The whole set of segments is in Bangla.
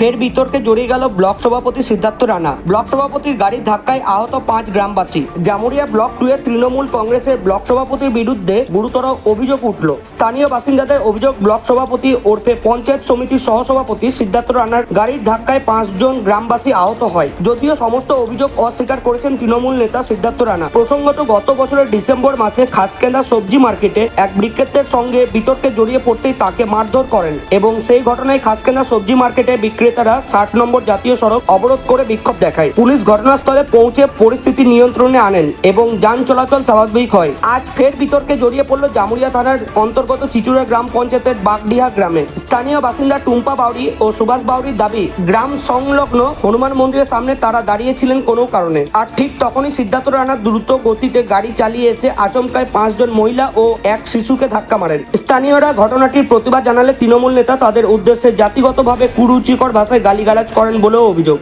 ফের বিতর্কে জড়িয়ে গেল ব্লক সভাপতি সিদ্ধার্থ রানা। ব্লক সভাপতির গাড়ির ধাক্কায় আহত পাঁচ গ্রামবাসী। জামুরিয়া ব্লক টু এর তৃণমূল কংগ্রেসের ব্লক সভাপতির বিরুদ্ধে গুরুতর অভিযোগ উঠল। স্থানীয় বাসিন্দাদের অভিযোগ, ব্লক সভাপতি ওরফে পঞ্চায়েত সমিতির সহসভাপতি সিদ্ধার্থ রানার গাড়ির ধাক্কায় পাঁচজন গ্রামবাসী আহত হয়। যদিও সমস্ত অভিযোগ অস্বীকার করেছেন তৃণমূল নেতা সিদ্ধার্থ রানা। প্রসঙ্গত, গত বছরের ডিসেম্বর মাসে খাসকেন্দা সবজি মার্কেটে এক বিক্রেতার সঙ্গে বিতর্কে জড়িয়ে পড়তেই তাকে মারধর করেন এবং সেই ঘটনায় খাসকেন্দা সবজি মার্কেটের বিক্রেতারা ষাট নম্বর জাতীয় সড়ক অবরোধ করে বিক্ষোভ দেখায়। পুলিশ ঘটনাস্থলে পৌঁছে পরিস্থিতি নিয়ন্ত্রণে আনেন এবং যান চলাচল স্বাভাবিক হয়। আজ ফের বিতর্কে জড়িয়ে পড়ল জামুরিয়া থানার অন্তর্গত চিচুড়া গ্রাম পঞ্চায়েতের বাগডিহা গ্রামে। স্থানীয় বাসিন্দা টুম্পা বাউরি ও সুভাষ বাউরির দাবি, গ্রাম সংলগ্ন হনুমান মন্দিরের সামনে তারা দাঁড়িয়েছিলেন কোনো কারণে। আর ঠিক তখনই সিদ্ধার্থ রানা দ্রুত গতিতে গাড়ি চালিয়ে এসে আচমকায় পাঁচজন মহিলা ও এক শিশুকে ধাক্কা মারেন। স্থানীয়রা ঘটনাটির প্রতিবাদ জানালে তৃণমূল নেতা তাদের উদ্দেশ্যে জাতিগতভাবে কুরুচিকর ভাষায় গালিগালাজ করেন বলেও অভিযোগ।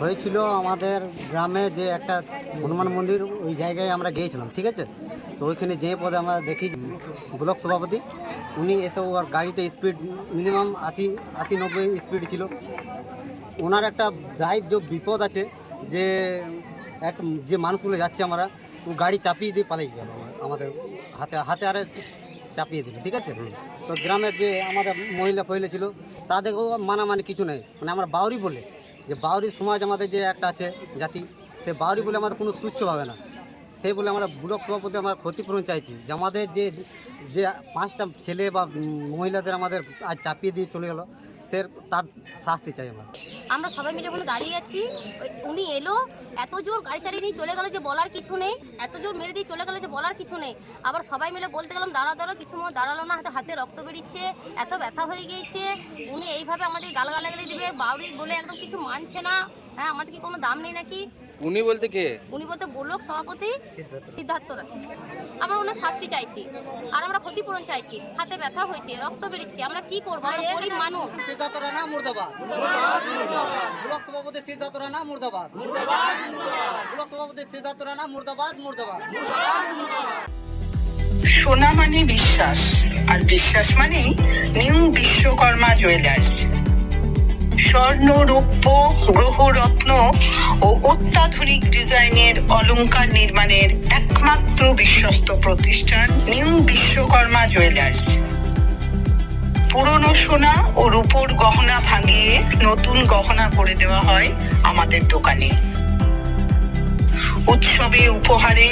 হয়েছিল আমাদের গ্রামে যে একটা হনুমান মন্দির ওই জায়গায় আমরা গিয়েছিলাম, ঠিক আছে? তো ওইখানে যে পদে আমরা দেখি ব্লক সভাপতি, উনি এসে ওর গাড়িটা স্পিড মিনিমাম আশি আশি নব্বই স্পিড ছিল। ওনার একটা ড্রাইভ যে বিপদ আছে, যে এক যে মানুষগুলো যাচ্ছে আমরা, ও গাড়ি চাপিয়ে দিয়ে পালিয়ে গেল আমাদের হাতে হাতে আরে চাপিয়ে দিল, ঠিক আছে? তো গ্রামের যে আমাদের মহিলা ফহিলা ছিল, তাদেরকেও মানামানি কিছু নেই। মানে আমরা বাউরি বলে যে বাউরি সমাজ আমাদের যে একটা আছে জাতি, সে বাউরি বলে আমাদের কোনো তুচ্ছ হবে না। সেই বলে আমরা ব্লক সভাপতি আমরা ক্ষতিপূরণ চাইছি যে আমাদের যে যে পাঁচটা ছেলে বা মহিলাদের আমাদের আজ চাপিয়ে দিয়ে চলে গেল সে তার শাস্তি চাই আমরা। আমরা সবাই মিলে বলে দাঁড়িয়ে আছি। উনি এলো, এত জোর গাড়ি চালিয়ে নিয়ে চলে গেলো যে বলার কিছু নেই, এত জোর মেরে দিয়ে চলে গেলো যে বলার কিছু নেই। আবার সবাই মিলে বলতে গেলাম দাঁড়া দাঁড়ো কিছু মতো দাঁড়াল না, হাতে হাতে রক্ত বেরিয়েছে এত ব্যথা হয়ে গিয়েছে। উনি এইভাবে আমাদের গালগালাগালি দেবে বাউরি বলে একদম কিছু মানছে না। হ্যাঁ আমাদের কি কোনো দাম নেই নাকি? উনি বলতে কে? উনি বলতে ব্লক সভাপতি সিদ্ধার্থ রায় আমরা ওনার শাস্তি চাইছি। আর আমরা ক্ষতিপূরণ চাইছি। হাতে ব্যথা হয়েছে রক্ত আমরা কি করব? আমরা গরিব মানুষ। সিদ্ধার্থ রানা মুর্দাবাদ। ব্লক সভাপতি সিদ্ধার্থ রানা মুর্দাবাদ। ব্লক সভাপতি সিদ্ধার্থ রানা মুর্দাবাদ মুর্দাবাদ। সোনা মানে বিশ্বাস আর বিশ্বাস মানে নিউ বিশ্বকর্মা জুয়েলার্স। স্বর্ণ রৌপ্য ও অত্যাধুনিক ডিজাইনের অলংকার নির্মাণের একমাত্র বিশ্বস্ত প্রতিষ্ঠান নিউ বিশ্বকর্মা জুয়েলার্স। পুরনো সোনা ও রূপোর গহনা ভাঙিয়ে নতুন গহনা করে দেওয়া হয় আমাদের দোকানে। উৎসবে উপহারে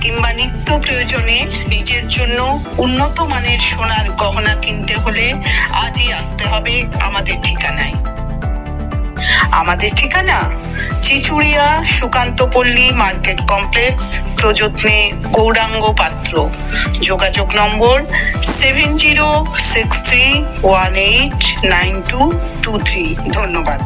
কিংবা নিত্য প্রয়োজনে নিজের জন্য উন্নত মানের সোনার গহনা কিনতে হলে আজই আসতে হবে আমাদের ঠিকানায়। আমাদের ঠিকানা? চিচুড়িয়া সুকান্তপল্লী মার্কেট কমপ্লেক্স, প্রযত্নে গৌরাঙ্গ পাত্র। যোগাযোগ number seven zero six three one eight nine two two three. ধন্যবাদ।